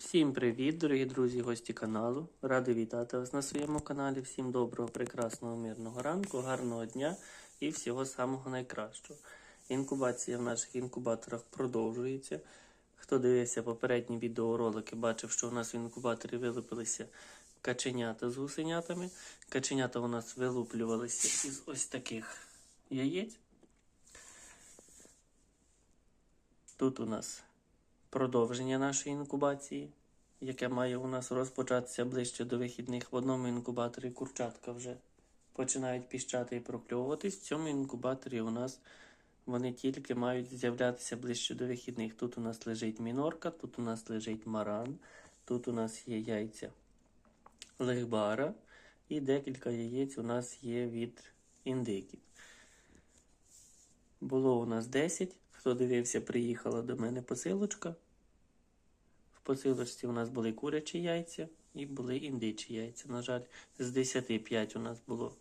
Всім привіт, дорогі друзі, гості каналу. Радий вітати вас на своєму каналі. Всім доброго, прекрасного, мирного ранку, гарного дня і всього самого найкращого. Інкубація в наших інкубаторах продовжується. Хто дивився попередні відеоролики, бачив, що у нас в інкубаторі вилупилися каченята з гусенятами. Каченята у нас вилуплювалися із ось таких яєць. Тут у нас продовження нашої інкубації, яке має у нас розпочатися ближче до вихідних. В одному інкубаторі курчатка вже починають піщати і прокльовуватись. В цьому інкубаторі у нас вони тільки мають з'являтися ближче до вихідних. Тут у нас лежить мінорка, тут у нас лежить маран, тут у нас є яйця легбара і декілька яєць у нас є від індиків. Було у нас 10. Хто дивився, приїхала до мене посилочка. В посилочці у нас були курячі яйця і були індичі яйця. На жаль, з 10 5 у нас було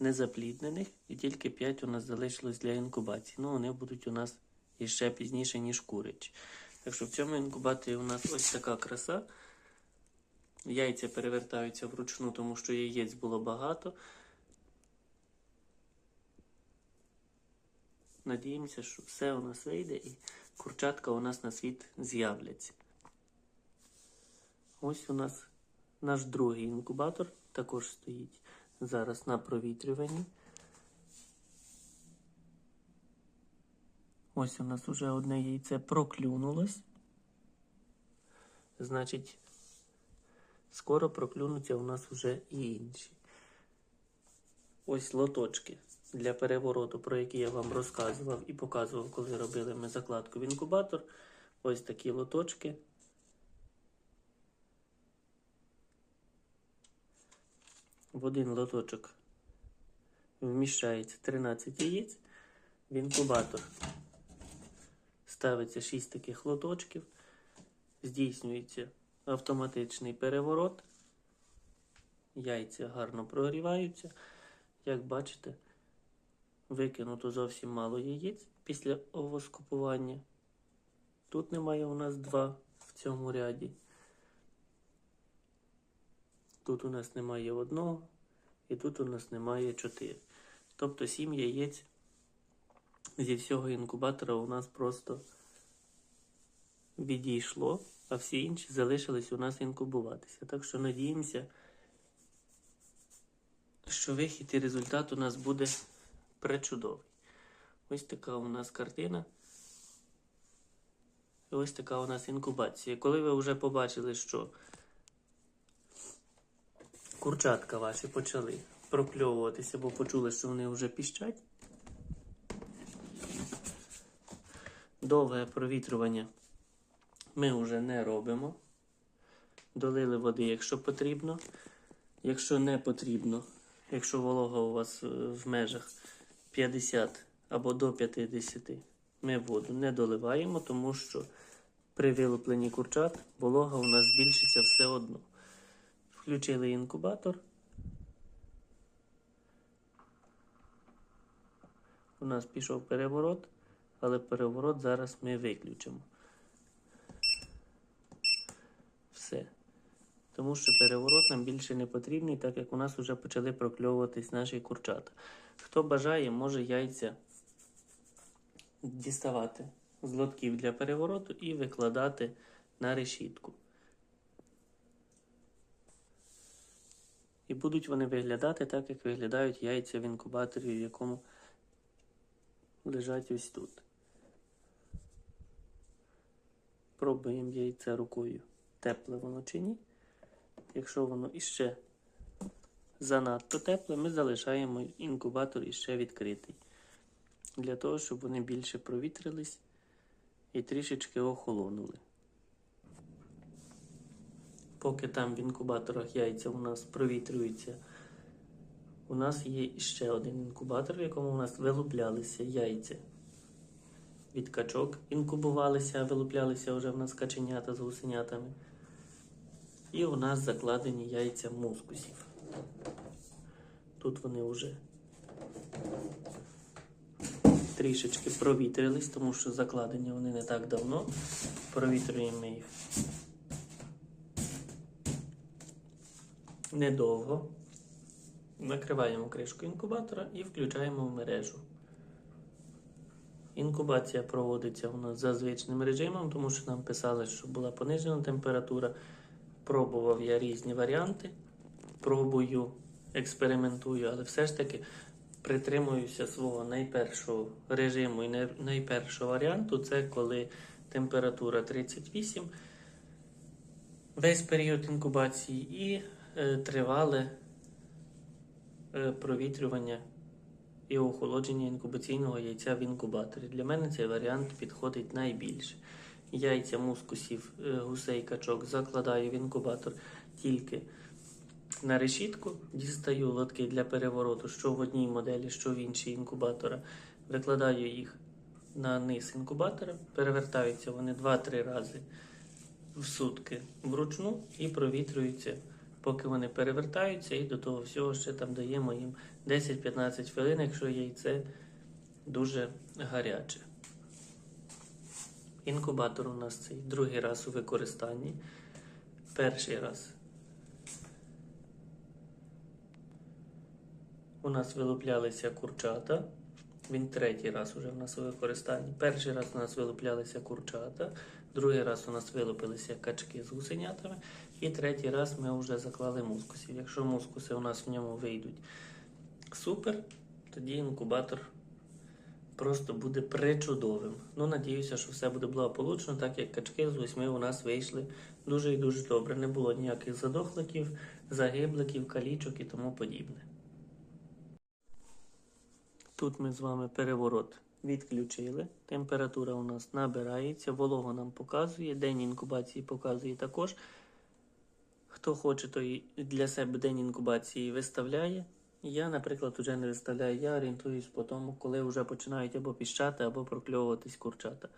незапліднених, і тільки 5 у нас залишилось для інкубації. Ну, вони будуть у нас іще пізніше, ніж курячі. Так що в цьому інкубаторі у нас ось така краса. Яйця перевертаються вручну, тому що яєць було багато. Надіємося, що все у нас вийде і курчатка у нас на світ з'являться. Ось у нас наш другий інкубатор також стоїть зараз на провітрюванні. Ось у нас уже одне яйце проклюнулось. Значить, скоро проклюнуться у нас вже і інші. Ось лоточки для перевороту, про які я вам розказував і показував, коли робили ми закладку в інкубатор. Ось такі лоточки. В один лоточок вміщається 13 яєць. В інкубатор ставиться 6 таких лоточків. Здійснюється автоматичний переворот. Яйця гарно прогріваються. Як бачите, викинуто зовсім мало яєць після овоскопування. Тут немає у нас два в цьому ряді. Тут у нас немає одного, і тут у нас немає чотири. Тобто сім яєць зі всього інкубатора у нас просто відійшло, а всі інші залишились у нас інкубуватися. Так що надіємося, що вихід і результат у нас буде пречудовий. Ось така у нас картина. Ось така у нас інкубація. Коли ви вже побачили, що курчатка ваші почали прокльовуватися, бо почули, що вони вже піщать. Довге провітрювання ми вже не робимо. Долили води, якщо потрібно. Якщо не потрібно, якщо волога у вас е, в межах 50 або до 50, ми воду не доливаємо, тому що при вилупленні курчат волога у нас збільшиться все одно. Включили інкубатор. У нас пішов переворот, але переворот зараз ми виключимо. Все. Тому що переворот нам більше не потрібний, так як у нас вже почали прокльовуватись наші курчата. Хто бажає, може яйця діставати з лотків для перевороту і викладати на решітку. І будуть вони виглядати так, як виглядають яйця в інкубаторі, в якому лежать ось тут. Пробуємо яйце рукою, тепле воно чи ні. Якщо воно іще занадто тепле, ми залишаємо інкубатор іще відкритий. Для того, щоб вони більше провітрились і трішечки охолонули. Поки там в інкубаторах яйця у нас провітрюються, у нас є ще один інкубатор, в якому у нас вилуплялися яйця. Від качок інкубувалися, вилуплялися вже в нас каченята з гусенятами. І у нас закладені яйця мускусів. Тут вони вже трішечки провітрились, тому що закладені вони не так давно. Провітрюємо їх недовго. Накриваємо кришку інкубатора і включаємо в мережу. Інкубація проводиться у нас за звичним режимом, тому що нам писали, що була понижена температура. Пробував я різні варіанти. Пробую, експериментую, але все ж таки притримуюся свого найпершого режиму і найпершого варіанту це коли температура 38, весь період інкубації і е, тривале е, провітрювання і охолодження інкубаційного яйця в інкубаторі. Для мене цей варіант підходить найбільше. Яйця мускусів, е, гусей, качок закладаю в інкубатор тільки на решітку, дістаю лотки для перевороту, що в одній моделі, що в іншій інкубатора. Викладаю їх на низ інкубатора, перевертаються вони 2-3 рази в сутки вручну і провітрюються, поки вони перевертаються, і до того всього ще там даємо їм 10-15 хвилин, якщо яйце дуже гаряче. Інкубатор у нас цей другий раз у використанні. Перший раз у нас вилуплялися курчата. Він третій раз уже в нас у використанні. Перший раз у нас вилуплялися курчата, другий раз у нас вилупилися качки з гусенятами, і третій раз ми вже заклали мускусів. Якщо мускуси у нас в ньому вийдуть супер, тоді інкубатор просто буде причудовим. Ну, надіюся, що все буде благополучно, так як качки з восьми у нас вийшли дуже і дуже добре. Не було ніяких задохликів, загибликів, калічок і тому подібне. Тут ми з вами переворот відключили. Температура у нас набирається, волого нам показує, день інкубації показує також. Хто хоче, той для себе день інкубації виставляє. Я, наприклад, вже не виставляю. Я орієнтуюсь по тому, коли вже починають або піщати, або прокльовуватись курчата.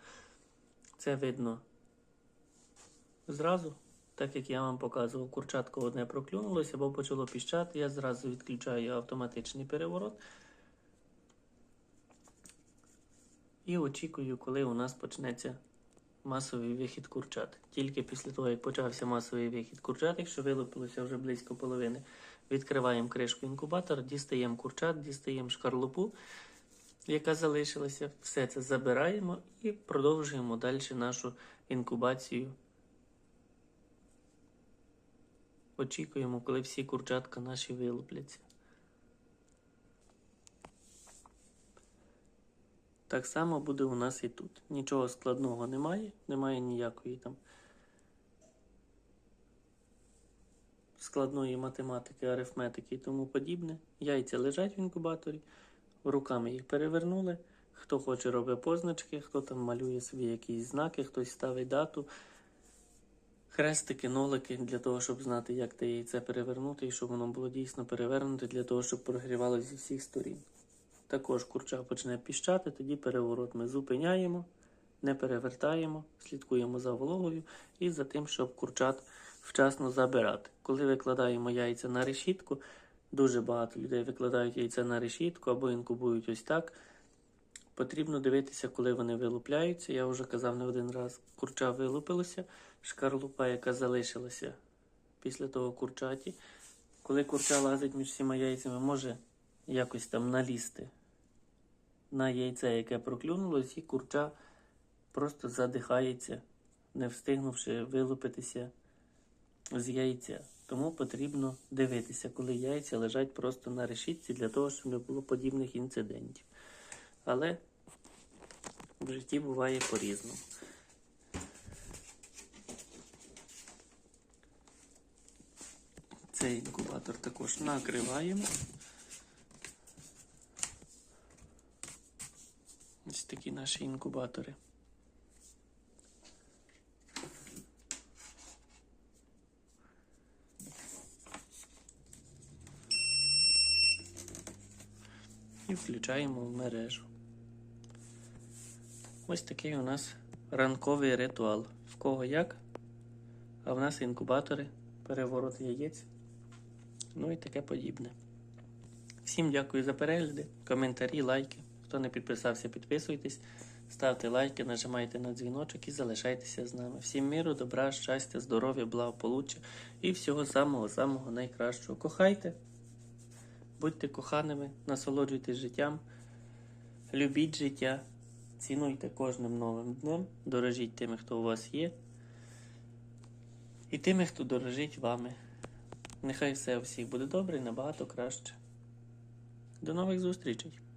Це видно зразу, так як я вам показував, курчатко одне проклюнулося або почало піщати. Я зразу відключаю автоматичний переворот. І очікую, коли у нас почнеться масовий вихід курчат. Тільки після того, як почався масовий вихід курчат, якщо вилупилося вже близько половини, відкриваємо кришку інкубатора, дістаємо курчат, дістаємо шкарлупу, яка залишилася. Все це забираємо і продовжуємо далі нашу інкубацію. Очікуємо, коли всі курчатка наші вилупляться. Так само буде у нас і тут. Нічого складного немає, немає ніякої там складної математики, арифметики і тому подібне. Яйця лежать в інкубаторі, руками їх перевернули. Хто хоче робить позначки, хто там малює собі якісь знаки, хтось ставить дату, хрестики, нолики для того, щоб знати, як те яйце перевернути, і щоб воно було дійсно перевернуте, для того, щоб прогрівалося зі всіх сторін. Також курча почне піщати, тоді переворот ми зупиняємо, не перевертаємо, слідкуємо за вологою і за тим, щоб курчат вчасно забирати. Коли викладаємо яйця на решітку, дуже багато людей викладають яйця на решітку або інкубують ось так. Потрібно дивитися, коли вони вилупляються. Я вже казав не один раз, курча вилупилося, шкарлупа, яка залишилася після того курчаті. Коли курча лазить між всіма яйцями, може якось там налізти на яйце, яке проклюнулось, і курча просто задихається, не встигнувши вилупитися з яйця. Тому потрібно дивитися, коли яйця лежать просто на решітці, для того, щоб не було подібних інцидентів. Але в житті буває по-різному. Цей інкубатор також накриваємо. Ось такі наші інкубатори. І включаємо в мережу. Ось такий у нас ранковий ритуал. В кого як? А в нас інкубатори, переворот яєць. Ну і таке подібне. Всім дякую за перегляди, коментарі, лайки. Хто не підписався, підписуйтесь. Ставте лайки, нажимайте на дзвіночок і залишайтеся з нами. Всім миру, добра, щастя, здоров'я, благополуччя і всього самого-самого найкращого. Кохайте, будьте коханими, насолоджуйтесь життям, любіть життя, цінуйте кожним новим днем, дорожіть тими, хто у вас є, і тими, хто дорожить вами. Нехай все у всіх буде добре і набагато краще. До нових зустрічей!